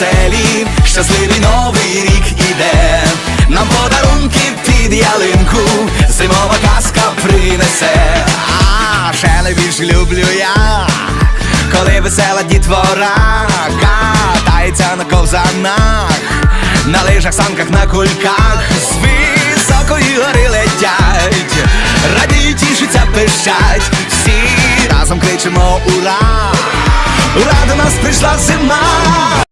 веселі, щасливий новий рік іде, нам подарунки під ялинку, зимова казка принесе, а ще найбільше люблю я коли весела дітвора катається на ковзанах, на лижах, санках, на кульках, з високої гори летять, радіють, тішаться, пищать, всі разом кричимо ура! Ура, до нас прийшла зима!